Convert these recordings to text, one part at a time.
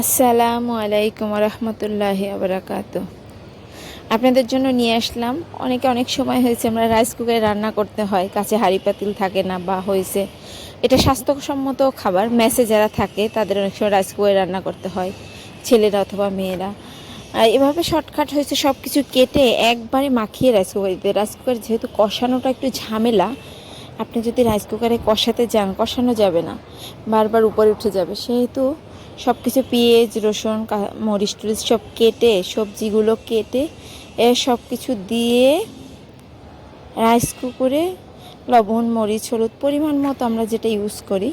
আসসালামু আলাইকুম রহমতুল্লাহ আবরাকাত আপনাদের জন্য নিয়ে আসলাম। অনেকে অনেক সময় হয়েছে আমরা রাইস কুকারে রান্না করতে হয় কাছে হাঁড়ি পাতিল থাকে না বা হয়েছে এটা স্বাস্থ্যসম্মত খাবার। মেসে যারা থাকে, তাদের অনেক সময় রাইস কুকারে রান্না করতে হয়, ছেলেরা অথবা মেয়েরা। আর এভাবে শর্টকাট হয়েছে সব কিছু কেটে একবারে মাখিয়ে রাইস কুকারে দিতে রাইস কুকার যেহেতু কষানোটা একটু ঝামেলা আপনি যদি রাইস কুকারে কষাতে যান, কষানো যাবে না, বারবার উপরে উঠে যাবে। সেহেতু সব কিছু পেঁয়াজ, রসুন মরিচ টরিচ সব কেটে, সবজিগুলো কেটে, এ সব কিছু দিয়ে রাইস কুকুরে লবণ, মরিচ, হলুদ পরিমাণ মতো আমরা যেটা ইউজ করি,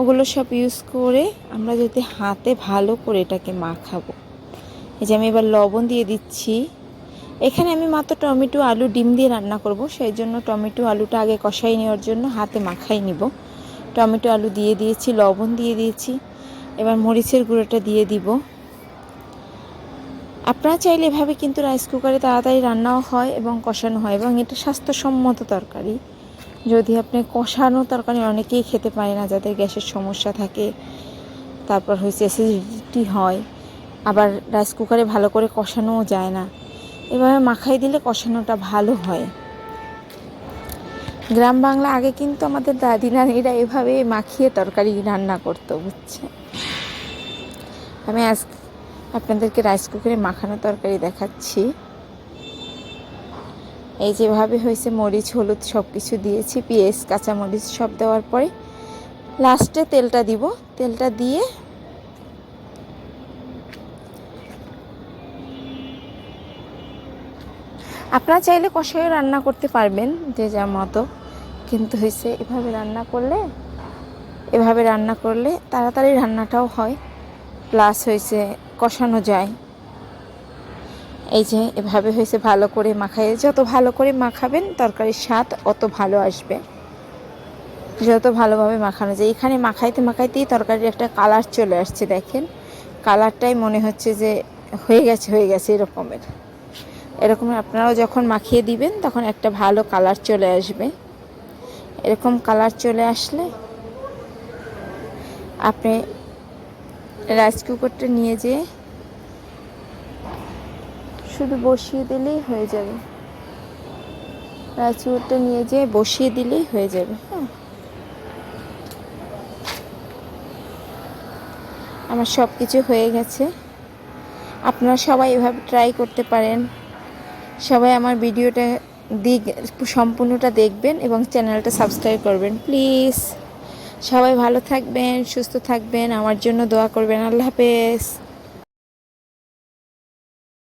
ওগুলো সব ইউজ করে আমরা যদি হাতে ভালো করে এটাকে মাখাবো। এই যে আমি এবার লবণ দিয়ে দিচ্ছি। এখানে আমি মাত্র টমেটো, আলু, ডিম দিয়ে রান্না করব। সেই জন্য টমেটো, আলুটা আগে কষাই নেওয়ার জন্য হাতে মাখাই নিব। টমেটো, আলু দিয়ে দিয়েছি, লবণ দিয়ে দিয়েছি। এবার মরিচের গুঁড়োটা দিয়ে দিব। আপনারা চাইলে এভাবে কিন্তু রাইস কুকারে তাড়াতাড়ি রান্নাও হয় এবং কষানো হয় এবং এটা স্বাস্থ্যসম্মত তরকারি। যদি আপনি কষানো তরকারি অনেকেই খেতে পারে না, যাদের গ্যাসের সমস্যা থাকে, তারপর হয়েছে অ্যাসিডিটি হয়। আবার রাইস কুকারে ভালো করে কষানোও যায় না। এভাবে মাখাই দিলে কষানোটা ভালো হয়। গ্রাম বাংলা আগে কিন্তু আমাদের দাদি নানিরা এভাবে মাখিয়ে তরকারি রান্না করতো, বুঝছে? আমি আজ আপনাদেরকে রাইস কুকারে মাখানো তরকারি দেখাচ্ছি। এই যেভাবে হয়েছে মরিচ, হলুদ সব কিছু দিয়েছি, পেঁয়াজ, কাঁচামরিচ সব দেওয়ার পরে লাস্টে তেলটা দিব। তেলটা দিয়ে আপনারা চাইলে কষাইও রান্না করতে পারবেন, যে যা মতো। কিন্তু হয়েছে এভাবে রান্না করলে, এভাবে রান্না করলে তাড়াতাড়ি রান্নাটাও হয়। প্লাস হয়েছে কষানো যায়। এই যে, এভাবে হয়েছে ভালো করে মাখাই যত ভালো করে মাখাবেন, তরকারির স্বাদ অত ভালো আসবে। যত ভালোভাবে মাখানো যায়। এখানে মাখাইতে মাখাইতেই তরকারির একটা কালার চলে আসছে, দেখেন। কালারটাই মনে হচ্ছে যে, হয়ে গেছে হয়ে গেছে, এরকমের। এরকম আপনারাও যখন মাখিয়ে দিবেন, তখন একটা ভালো কালার চলে আসবে। এরকম কালার চলে আসলে আপনি রাইস কুকারটা নিয়ে যেয়ে শুধু বসিয়ে দিলেই হয়ে যাবে। রাইস কুকারটা নিয়ে যেয়ে বসিয়ে দিলেই হয়ে যাবে হ্যাঁ। আমার সব কিছু হয়ে গেছে। আপনারা সবাই এভাবে ট্রাই করতে পারেন। সবাই আমার ভিডিওটা দিক সম্পূর্ণটা দেখবেন এবং চ্যানেলটা সাবস্ক্রাইব করবেন, প্লিজ। সবাই ভালো থাকবেন, সুস্থ থাকবেন, আমার জন্য দোয়া করবেন, আল্লাহ হাফেজ।